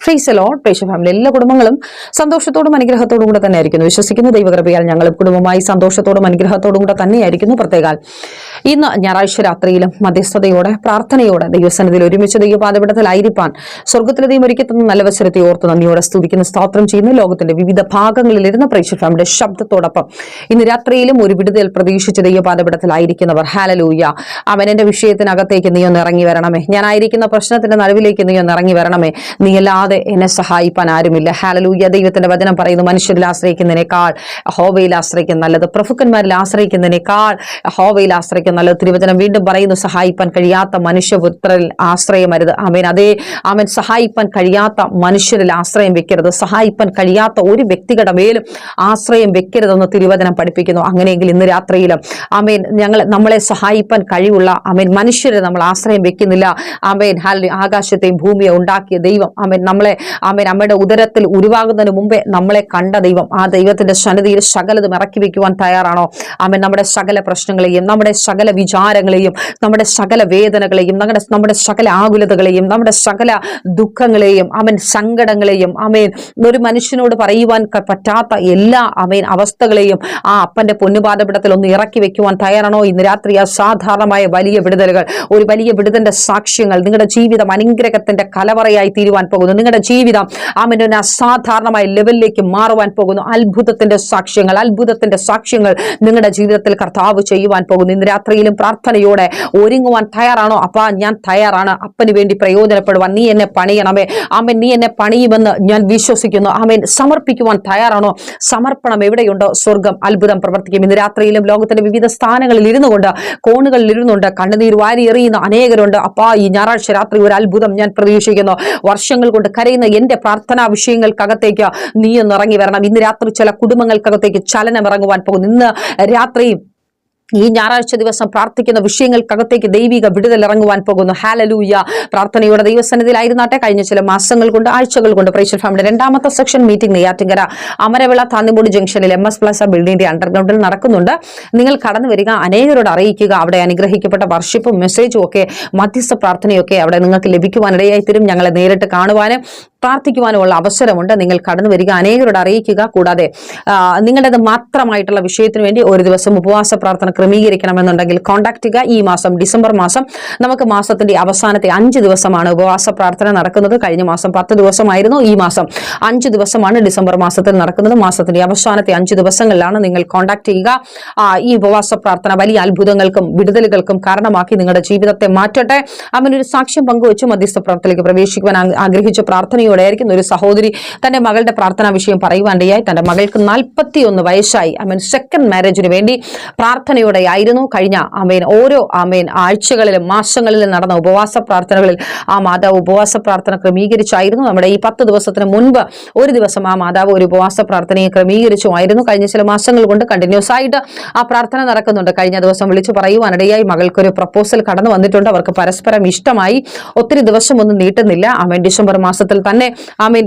ഫ്രീസലോ പേശ family എല്ലാ കുടുംബങ്ങളും സന്തോഷത്തോടും അനുഗ്രഹത്തോടും കൂടെ തന്നെ ആയിരിക്കുന്നു വിശ്വസിക്കുന്ന ദൈവകൃപയാൽ ഞങ്ങളും കുടുംബമായി സന്തോഷത്തോടും അനുഗ്രഹത്തോടും കൂടെ തന്നെയായിരിക്കുന്നു പ്രത്യേകാൽ. ഇന്ന് ഞായറാഴ്ച രാത്രിയിലും മധ്യസ്ഥതയോടെ പ്രാർത്ഥനയോടെ ദൈവസന്നിധിയിൽ ഒരുമിച്ച് ദൈവപാതപിടത്തിലായിരിക്കാൻ സ്വർഗത്തിലെ ദൈവം ഒരുക്കി തന്ന നല്ല ഓർത്ത് നന്ദിയോടെ സ്തുതിക്കുന്ന സ്തോത്രം ചെയ്യുന്ന. ലോകത്തിന്റെ വിവിധ ഭാഗങ്ങളിലിരുന്ന പ്രേക്ഷ ഫാമിലിയുടെ ശബ്ദത്തോടൊപ്പം ഇന്ന് രാത്രിയിലും ഒരു വിടുതൽ പ്രതീക്ഷിച്ച് ദൈവപാതപിടത്തിലായിരിക്കുന്നവർ ഹാലലൂയ അവൻ എന്റെ വിഷയത്തിനകത്തേക്ക് നീ ഒന്ന് ഇറങ്ങി വരണമേ. ഞാനായിരിക്കുന്ന പ്രശ്നത്തിന്റെ നടുവിലേക്ക് നീ ഒന്ന് ഇറങ്ങി വരണമേ. നീ അല്ലാതെ എന്നെ സഹായിപ്പാൻ ആരുമില്ല. ഹാലലൂയ ദൈവത്തിന്റെ വചനം പറയുന്നു മനുഷ്യരിൽ ആശ്രയിക്കുന്നതിനേക്കാൾ ഹോവയിൽ ആശ്രയിക്കുന്ന നല്ലത് പ്രഭുക്കന്മാരിൽ ആശ്രയിക്കുന്നതിനേക്കാൾ ഹോവയിൽ ആശ്രയിക്കുന്ന നല്ലത് തിരുവചനം വീണ്ടും പറയുന്നു സഹായിപ്പാൻ കഴിയാത്ത മനുഷ്യപുത്രരിൽ ആശ്രയമരുത്. ആമേൻ. അതേ അവൻ സഹായിപ്പാൻ കഴിയാത്ത മനുഷ്യരിൽ ആശ്രയം വെക്കരുത്. സഹായിപ്പാൻ കഴിയാത്ത ഒരു വ്യക്തികളുടെ മേലും ആശ്രയം വെക്കരുതെന്ന് തിരുവചനം പഠിപ്പിക്കുന്നു. അങ്ങനെയെങ്കിൽ ഇന്ന് രാത്രിയിലും അമേൻ ഞങ്ങൾ നമ്മളെ സഹായിപ്പാൻ കഴിവുള്ള അമേൻ മനുഷ്യരെ നമ്മൾ ആശ്രയം വെക്കുന്നില്ല. അമേൻ ഹാൽ ആകാശത്തെയും ഭൂമിയെ ഉണ്ടാക്കിയ ദൈവം അമേൻ നമ്മളെ അമേൻ അമ്മയുടെ ഉദരത്തിൽ ഉരുവാകുന്നതിന് മുമ്പേ നമ്മളെ കണ്ട ദൈവം ആ ദൈവത്തിന്റെ സന്നിധിയിൽ സകലതും ഇറക്കി വെക്കുവാൻ തയ്യാറാണോ? ആമേൻ നമ്മുടെ സകല പ്രശ്നങ്ങളെയും നമ്മുടെ സകല വിചാരങ്ങളെയും നമ്മുടെ സകല വേദനകളെയും നമ്മുടെ നമ്മുടെ സകല ആകുലതകളെയും നമ്മുടെ സകല ദുഃഖങ്ങളെയും അവൻ സങ്കടങ്ങളെയും അമേൻ ഒരു മനുഷ്യനോട് പറയുവാൻ പറ്റാത്ത എല്ലാ അമേൻ അവസ്ഥകളെയും ആ അപ്പന്റെ പൊന്നുപാതപിടത്തിൽ ഒന്ന് ഇറക്കി വെക്കുവാൻ തയ്യാറാണോ? ഇന്ന് രാത്രി അസാധാരണമായ വലിയ വിടുതലുകൾ ഒരു വലിയ വിടുതന്റെ സാക്ഷ്യങ്ങൾ നിങ്ങളുടെ ജീവിതം അനുഗ്രഹത്തിന്റെ കലവറയായി തീരുവാൻ പോകുന്നു. നിങ്ങളുടെ ജീവിതം ഒരു അസാധാരണമായ ലെവലിലേക്ക് മാറുവാൻ പോകുന്നു. അത്ഭുതത്തിന്റെ സാക്ഷ്യങ്ങൾ അത്ഭുതത്തിന്റെ സാക്ഷ്യങ്ങൾ നിങ്ങളുടെ ജീവിതത്തിൽ കർത്താവ് ചെയ്യുവാൻ പോകുന്നു. ഇന്ന് രാത്രിയിലും പ്രാർത്ഥനയോടെ ഒരുങ്ങുവാൻ തയ്യാറാണോ? അപ്പാ ഞാൻ തയ്യാറാണ്. അപ്പന് വേണ്ടി പ്രയോജനപ്പെടുവാൻ നീ എന്നെ പണിയണമേ. ആമൻ നീ എന്നെ പണിയുമെന്ന് ഞാൻ വിശ്വസിക്കുന്നു. ആമേൻ സമർപ്പിക്കുവാൻ തയ്യാറാണോ? സമർപ്പണം എവിടെയുണ്ടോ? സ്വർഗം അത്ഭുതം പ്രവർത്തിക്കും. ഇന്ന് രാത്രിയിലും ലോകത്തിന്റെ വിവിധ സ്ഥാനങ്ങളിൽ ഇരുന്നു കൊണ്ട് കോണുകളിൽ ഇരുന്നുണ്ട് കണ്ണുനീർ വാരി എറിയുന്ന അനേകരുണ്ട്. അപ്പാ ഈ ഞായറാഴ്ച രാത്രി ഒരു അത്ഭുതം ഞാൻ പ്രതീക്ഷിക്കുന്നു. വർഷങ്ങൾ കൊണ്ട് കരയുന്ന എന്റെ പ്രാർത്ഥനാ വിഷയങ്ങൾക്കകത്തേക്ക് നീ ഒന്ന് ഇറങ്ങി വരണം. ഇന്ന് രാത്രി ചില കുടുംബങ്ങൾക്കകത്തേക്ക് ചലനം ഇറങ്ങുവാൻ പോകുന്നു. ഇന്ന് രാത്രി ഈ ഞായറാഴ്ച ദിവസം പ്രാർത്ഥിക്കുന്ന വിഷയങ്ങൾക്കകത്തേക്ക് ദൈവിക വിടുതൽ ഇറങ്ങുവാൻ പോകുന്നു. ഹാലലൂയ പ്രാർത്ഥനയുടെ ദൈവസന്നിധിയിലായിരുന്നാട്ടെ കഴിഞ്ഞ ചില മാസങ്ങൾ കൊണ്ട് ആഴ്ചകൾ കൊണ്ട് പ്രേക്ഷർ ഫാമിലി രണ്ടാമത്തെ സെക്ഷൻ മീറ്റിംഗ് നെയ്യാറ്റിങ്കര അമരവിള താന്നിമൂടി ജംഗ്ഷനിൽ എം എസ് പ്ലസ ബിൽഡിംഗിന്റെ അണ്ടർഗ്രൗണ്ടിൽ നടക്കുന്നുണ്ട്. നിങ്ങൾ കടന്നു വരിക അനേകരോട് അറിയിക്കുക അവിടെ അനുഗ്രഹിക്കപ്പെട്ട വർഷിപ്പും മെസ്സേജും ഒക്കെ മധ്യസ്ഥ പ്രാർത്ഥനയൊക്കെ അവിടെ നിങ്ങൾക്ക് ലഭിക്കുവാനിടയായി തരും ഞങ്ങളെ നേരിട്ട് കാണുവാനും പ്രാർത്ഥിക്കുവാനുമുള്ള അവസരമുണ്ട്. നിങ്ങൾ കടന്നു വരിക അനേകരോട് അറിയിക്കുക. കൂടാതെ നിങ്ങളുടേത് മാത്രമായിട്ടുള്ള വിഷയത്തിന് വേണ്ടി ഒരു ദിവസം ഉപവാസ പ്രാർത്ഥന ക്രമീകരിക്കണമെന്നുണ്ടെങ്കിൽ കോൺടാക്ട് ചെയ്യുക. ഈ മാസം ഡിസംബർ മാസം നമുക്ക് മാസത്തിന്റെ അവസാനത്തെ അഞ്ച് ദിവസമാണ് ഉപവാസ പ്രാർത്ഥന നടക്കുന്നത്. കഴിഞ്ഞ മാസം പത്ത് ദിവസമായിരുന്നു. ഈ മാസം അഞ്ച് ദിവസമാണ് ഡിസംബർ മാസത്തിൽ നടക്കുന്നത്. മാസത്തിന്റെ അവസാനത്തെ അഞ്ച് ദിവസങ്ങളിലാണ് നിങ്ങൾ കോൺടാക്ട് ചെയ്യുക. ഈ ഉപവാസ പ്രാർത്ഥന വലിയ അത്ഭുതങ്ങൾക്കും വിടുതലുകൾക്കും കാരണമാക്കി നിങ്ങളുടെ ജീവിതത്തെ മാറ്റട്ടെ. അവനൊരു സാക്ഷ്യം പങ്കുവെച്ച് മധ്യസ്ഥ പ്രാർത്ഥനയിലേക്ക് പ്രവേശിക്കുവാൻ ആഗ്രഹിച്ച പ്രാർത്ഥനയോടെ ആയിരിക്കുന്ന ഒരു സഹോദരി തന്റെ മകളുടെ പ്രാർത്ഥനാ വിഷയം പറയുവാനിടയായി. തന്റെ മകൾക്ക് നാൽപ്പത്തി ഒന്ന് വയസ്സായി അമേൻ സെക്കൻഡ് മാരേജിന് വേണ്ടി പ്രാർത്ഥനയോടെ ആയിരുന്നു കഴിഞ്ഞ അമേൻ ഓരോ അമേൻ ആഴ്ചകളിലും മാസങ്ങളിലും നടന്ന ഉപവാസ പ്രാർത്ഥനകളിൽ ആ മാതാവ് ഉപവാസ പ്രാർത്ഥന ക്രമീകരിച്ചായിരുന്നു. നമ്മുടെ ഈ പത്ത് ദിവസത്തിന് മുൻപ് ഒരു ദിവസം ആ മാതാവ് ഒരു ഉപവാസ പ്രാർത്ഥനയെ ക്രമീകരിച്ചുമായിരുന്നു. കഴിഞ്ഞ ചില മാസങ്ങൾ കൊണ്ട് കണ്ടിന്യൂസ് ആയിട്ട് ആ പ്രാർത്ഥന നടക്കുന്നുണ്ട്. കഴിഞ്ഞ ദിവസം വിളിച്ചു പറയുവാനിടയായി. മകൾക്കൊരു പ്രപ്പോസൽ കടന്നു വന്നിട്ടുണ്ട്. അവർക്ക് പരസ്പരം ഇഷ്ടമായി. ഒത്തിരി ദിവസം ഒന്നും നീട്ടുന്നില്ല. അമേൻ ഡിസംബർ മാസത്തിൽ തന്നെ ആമേൻ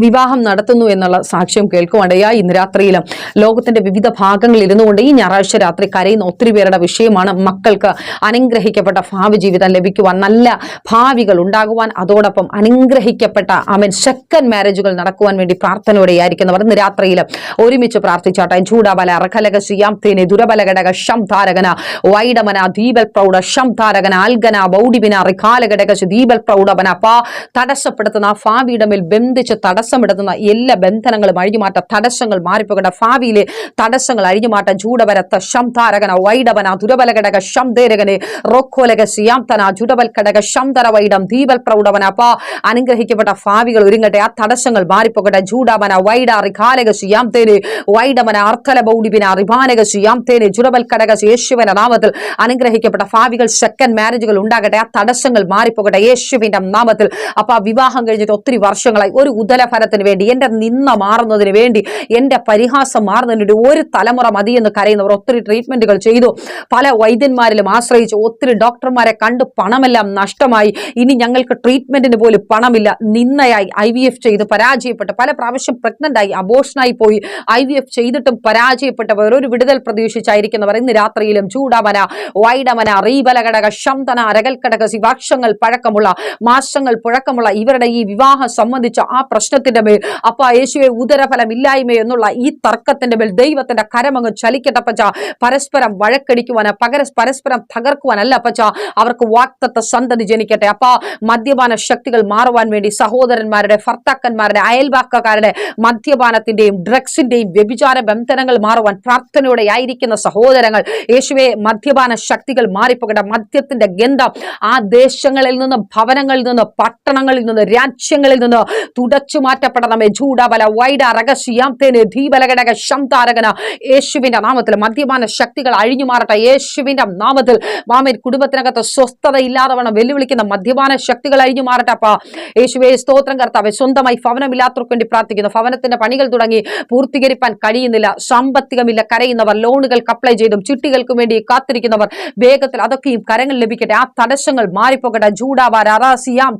വിവാഹം നടത്തുന്നു എന്നുള്ള സാക്ഷ്യം കേൾക്കുവാണ്ടയാ ഇന്ന് രാത്രിയിലും. ലോകത്തിന്റെ വിവിധ ഭാഗങ്ങളിൽ ഇരുന്നുകൊണ്ട് ഈ ഞായറാഴ്ച രാത്രി കരയുന്ന ഒത്തിരി പേരുടെ വിഷയമാണ് മക്കൾക്ക് അനുഗ്രഹിക്കപ്പെട്ട ഭാവി ജീവിതം ലഭിക്കുവാൻ നല്ല ഭാവികൾ ഉണ്ടാകുവാൻ അതോടൊപ്പം അനുഗ്രഹിക്കപ്പെട്ട അവൻ സെക്കൻഡ് മാരേജുകൾ നടക്കുവാൻ വേണ്ടി പ്രാർത്ഥനയോടെയായിരിക്കുന്നവർ ഇന്ന് രാത്രിയിൽ ഒരുമിച്ച് പ്രാർത്ഥിച്ചാട്ടെ. ചൂടാബല അർഹലക ശ്രീയാം തേനെ ദുരബലഘടക ശം ധാരകന വൈഡമന ദീപൽ പ്രൗഢ ശം ധാരകന അൽഗന ബൗഡിബിന റിഖാലഘടക ദീപൽ പ്രൗഢവന പാ തടസ്സപ്പെടുത്തുന്ന ഭാവിയുടെ മേൽ ബന്ധിച്ച് തടസ്സമിടുന്ന എല്ലാ ബന്ധനങ്ങളും അഴിഞ്ഞുമാറ്റ തടസ്സങ്ങൾ മാറിപ്പോകേണ്ട ഭാവിയിലെ തടസ്സങ്ങൾ അഴിഞ്ഞുമാറ്റ ചൂടവരത്ത ശം ധാരകന വൈഡവന ദുരബലഘടക ശംദേരകനെ റോക്കോലക സിയാംതന ജുഡബൽ ഘടക ശംതര വൈഡം ദീപൽ പ്രൗഢവന പാ അനുഗ്രഹിക്കപ്പെട്ട ഭാവികൾ ഒരുങ്ങട്ടെ ആ തടസ്സങ്ങൾ മാറിപ്പോകട്ടെ ജൂഡവന വൈഡാറി കാലക സിയാം തേനെ വൈഡമന അർത്ഥല ബൗഡിബിന റിബാനക സിയാം തേനെ ജുഡബൽ യേശുവിന്റെ നാമത്തിൽ അനുഗ്രഹിക്കപ്പെട്ട ഭാവികൾ സെക്കൻഡ് മാരേജുകൾ ഉണ്ടാകട്ടെ ആ തടസ്സങ്ങൾ മാറിപ്പോകട്ടെ യേശുവിന്റെ നാമത്തിൽ. അപ്പൊ വിവാഹം കഴിഞ്ഞിട്ട് ഒത്തിരി വർഷങ്ങളായി ഒരു ഉദല ഉദരഫലത്തിന് വേണ്ടി എന്റെ നിന്ന മാറുന്നതിന് വേണ്ടി എന്റെ പരിഹാസം മാറുന്നതിന് ഒരു തലമുറ മതിയെന്ന് കരയുന്നവർ ഒത്തിരി ട്രീറ്റ്മെന്റുകൾ ചെയ്തു. പല വൈദ്യന്മാരിലും ആശ്രയിച്ചു ഒത്തിരി ഡോക്ടർമാരെ കണ്ട് പണമെല്ലാം നഷ്ടമായി. ഇനി ഞങ്ങൾക്ക് ട്രീറ്റ്മെന്റിന് പോലും പണമില്ല. നിന്നയായി ഐ വി എഫ് ചെയ്ത് പരാജയപ്പെട്ട് പല പ്രാവശ്യം പ്രഗ്നന്റ് ആയി അബോഷനായി പോയി. ഐ വി എഫ് ചെയ്തിട്ടും പരാജയപ്പെട്ടവർ ഒരു വിടുതൽ പ്രതീക്ഷിച്ചായിരിക്കുന്നവർ ഇന്ന് രാത്രിയിലും ചൂടാമന വൈഡമന റീബലഘടക ശംതന രകൽഘടക ശിവാക്ഷങ്ങൾ പഴക്കമുള്ള മാസങ്ങൾ പുഴക്കമുള്ള ഇവരുടെ ഈ വിവാഹം സംബന്ധിച്ച ആ പ്രശ്നത്തിന്റെ മേൽ. അപ്പ യേശുവെ ഉദരഫലം ഇല്ലായ്മ എന്നുള്ള ഈ തർക്കത്തിന്റെ മേൽ ദൈവത്തിന്റെ കരമങ്ങ് ചലിക്കട്ടെ പച്ച പരസ്പരം വഴക്കടിക്കുവാന് പകര പരസ്പരം തകർക്കുവാനല്ല പച്ച അവർക്ക് വാക്തത്വ സന്തതി ജനിക്കട്ടെ. അപ്പ മദ്യപാന ശക്തികൾ മാറുവാൻ വേണ്ടി സഹോദരന്മാരുടെ ഭർത്താക്കന്മാരുടെ അയൽവാക്കക്കാരുടെ മദ്യപാനത്തിന്റെയും ഡ്രഗ്സിന്റെയും വ്യഭിചാര ബന്ധനങ്ങൾ മാറുവാൻ പ്രാർത്ഥനയോടെ ആയിരിക്കുന്ന സഹോദരങ്ങൾ യേശുവെ മദ്യപാന ശക്തികൾ മാറിപ്പോകട്ടെ. മദ്യത്തിന്റെ ഗന്ധം ആ ദേശങ്ങളിൽ നിന്ന് ഭവനങ്ങളിൽ നിന്ന് പട്ടണങ്ങളിൽ നിന്ന് രാജ്യങ്ങളിൽ നിന്ന് തുടച്ചു മാറ്റപ്പെടണമേ ജൂഡബല വൈഡ രഹസ്യാന്തേന് ധീബലഘടക ശംതാരകന യേശുവിന്റെ നാമത്തിൽ മദ്യപാന ശക്തികൾ അഴിഞ്ഞു മാറട്ടെ. യേശുവിന്റെ നാമത്തിൽ മാമൻ കുടുംബത്തിനകത്ത് സ്വസ്ഥത ഇല്ലാതെ വേണം വെല്ലുവിളിക്കുന്ന മദ്യപാന ശക്തികൾ അഴിഞ്ഞു മാറട്ടെ അപ്പ. യേശുവെ സ്തോത്രം കർത്താവെ സ്വന്തമായി ഭവനമില്ലാത്തവർക്ക് വേണ്ടി പ്രാർത്ഥിക്കുന്നു. ഭവനത്തിന്റെ പണികൾ തുടങ്ങി പൂർത്തീകരിപ്പാൻ കഴിയുന്നില്ല. സാമ്പത്തികമില്ല. കരയുന്നവർ ലോണുകൾ അപ്ലൈ ചെയ്തും ചിട്ടികൾക്ക് വേണ്ടി കാത്തിരിക്കുന്നവർ വേഗത്തിൽ അതൊക്കെയും കരങ്ങൾ ലഭിക്കട്ടെ. ആ തടസ്സങ്ങൾ മാറിപ്പോകട്ടെ. ജൂഡാവാർ അറാസിയാം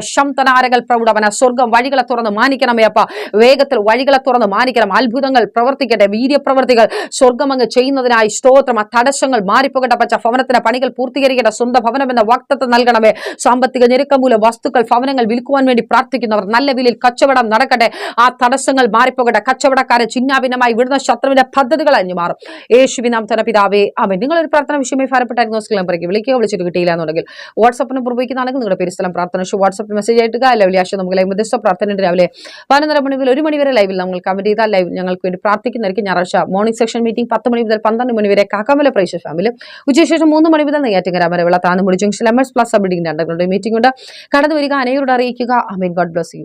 ശംതനാരകൾ പ്രൗഢവന സ്വർഗം വഴികളെ തുറന്ന് മാനിക്കണമേ അപ്പ. വേഗത്തിൽ വഴികളെ തുറന്ന് മാനിക്കണം. അത്ഭുതങ്ങൾ പ്രവർത്തിക്കട്ടെ. വീര്യപ്രവർത്തികൾ സ്വർഗം അങ്ങ് ചെയ്യുന്നതിനായി സ്തോത്രം. ആ തടസ്സങ്ങൾ മാറിപ്പോകട്ടെ പച്ച ഭവനത്തിന്റെ പണികൾ പൂർത്തീകരിക്കട്ടെ. സ്വന്തം ഭവനം എന്ന വക്തത്വം നൽകണമേ. സാമ്പത്തിക ഞെരുക്കം മൂലം വസ്തുക്കൾ ഭവനങ്ങൾ വിൽക്കുവാൻ വേണ്ടി പ്രാർത്ഥിക്കുന്നവർ നല്ല വിലയിൽ കച്ചവടം നടക്കട്ടെ. ആ തടസ്സങ്ങൾ മാറിപ്പോകട്ടെ. കച്ചവടക്കാരെ ചിന്നാഭിന്നമായി വിടുന്ന ശത്രുവിന്റെ പദ്ധതികൾ അഞ്ഞു മാറും യേശുവിനാം തന പിതാവേ അവൻ നിങ്ങളൊരു പ്രാർത്ഥന വിഷയമായി ഫലപ്പെട്ടായിരുന്നു നമ്പറേക്ക് വിളിക്കുക. വിളിച്ചിട്ട് കിട്ടിയില്ല എന്നുണ്ടെങ്കിൽ വാട്സപ്പ് നമ്പർ ഉപയോഗിക്കുന്നതാണെങ്കിൽ നിങ്ങളുടെ പേര് സ്ഥലം പ്രാർത്ഥന വാട്സപ്പ് മെസ്സേജ് ആയിട്ട് രാവിലെ ആശയം നമുക്ക് ലൈവ് ഉദ്ദേശ പ്രാർത്ഥന രാവിലെ പതിനൊന്നര മണി മുതൽ ഒരു മണി വരെ ലൈവിൽ നമ്മൾ കമന്റ് ചെയ്താൽ ലൈവ് ഞങ്ങൾക്ക് വേണ്ടി പ്രാർത്ഥിക്കുന്നതായിരിക്കും ഞായറാഴ്ച മോർണിംഗ് സെക്ഷൻ മീറ്റിംഗ് പത്ത് മണി മുതൽ പന്ത്രണ്ട് മണി വരെ കാക്കാമല പ്രൈസ് ഫാമിലും ഉച്ചശേഷം മൂന്ന് മണി മുതൽ നെയ്യാറ്റിങ്കര വരെയുള്ള Thannimoodi junction M S plus sub building രണ്ടുകളുടെ meeting ഉണ്ട്. കടന്നു വരിക അനേകരോട് അറിയിക്കുക. Amen God bless you